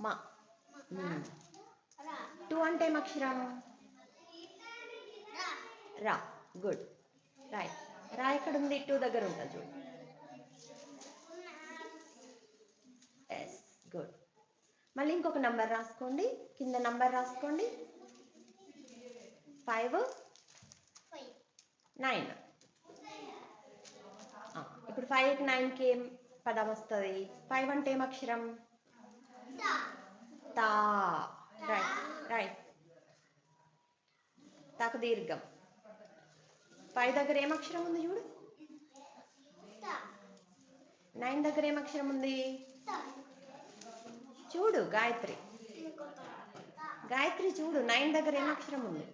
మా. టూ అంటే ఏం అక్షరం రా. గుడ్. రాయ్ రా ఇక్కడ ఉంది టూ దగ్గర ఉంటుంది చూడు. ఎస్. గుడ్. మళ్ళీ ఇంకొక నంబర్ రాసుకోండి. కింద నంబర్ రాసుకోండి. ఫైవ్. నైన్. ఇప్పుడు ఫైవ్ నైన్కి ఏం పదం వస్తుంది? ఫైవ్ అంటే ఏం అక్షరం? తా రైట్ రైట్ తాకు దీర్ఘం పై దగ్గర ఏం అక్షరం ఉంది చూడు? నైన్ దగ్గర ఏం అక్షరం ఉంది? చూడు గాయత్రి. గాయత్రి చూడు నైన్ దగ్గర ఏం అక్షరం ఉంది?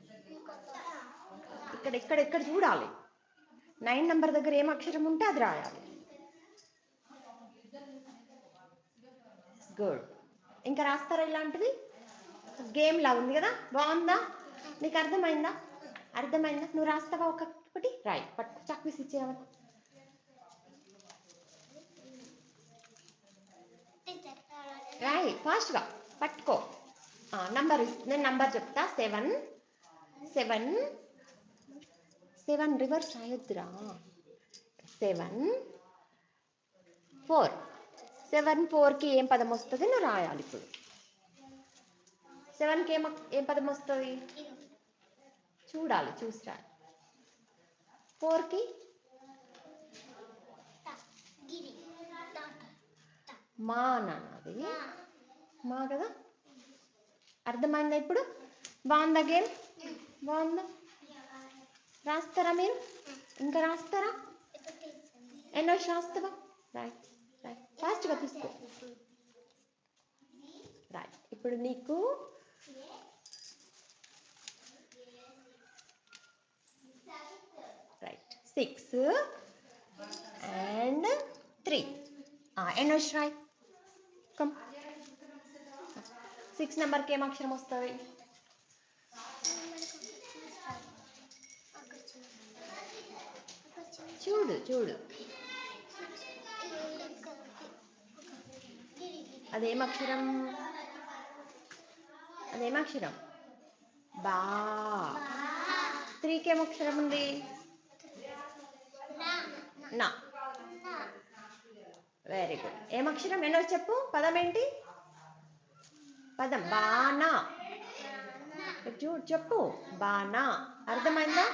ఇక్కడ ఇక్కడ ఇక్కడ చూడాలి. నైన్ నెంబర్ దగ్గర ఏం అక్షరం ఉంటే అది రాయాలి. గుడ్ ఇంకా రాస్తారా ఇలాంటివి గేమ్ లా ఉంది కదా? బాగుందా? నీకు అర్థమైందా? అర్థమైందా? నువ్వు రాస్తావా ఒకటి రాయి పట్టు చాక్పీస్ ఇచ్చేవా రాయి ఫాస్ట్గా పట్టుకో. నంబర్ నేను నంబర్ చెప్తా. సెవెన్ సెవెన్ సెవెన్ రివర్స్ రాయొద్దురా సెవెన్ ఫోర్ సెవెన్ ఫోర్కి ఏం పదం వస్తుంది? నువ్వు రాయాలి ఇప్పుడు. సెవెన్కి ఏం ఏం పదం వస్తుంది? చూడాలి చూసి రా ఫోర్కి మా నాన్నది. మా కదా? అర్థమైందా ఇప్పుడు? బాగుందా గేమ్? బాగుందా రాస్తారా మీరు? ఇంకా రాస్తారా? ఎన్నో రాస్తావా? రైట్. ఫాస్ట్గా తీసుకో. రైట్ ఇప్పుడు నీకు right six and three N వచ్చినాయి? కమ్ సిక్స్ నెంబర్కి ఏం అక్షరం వస్తుంది? చూడు చూడు. అదేం అక్షరం అదేం అక్షరం బా. త్రీకి అక్షరం ఉంది నా. Very good. ఏం అక్షరం ఎన్నో చెప్పు పదం. ఏంటి పదం బానా చూడు చెప్పు బానా అర్థమైందా?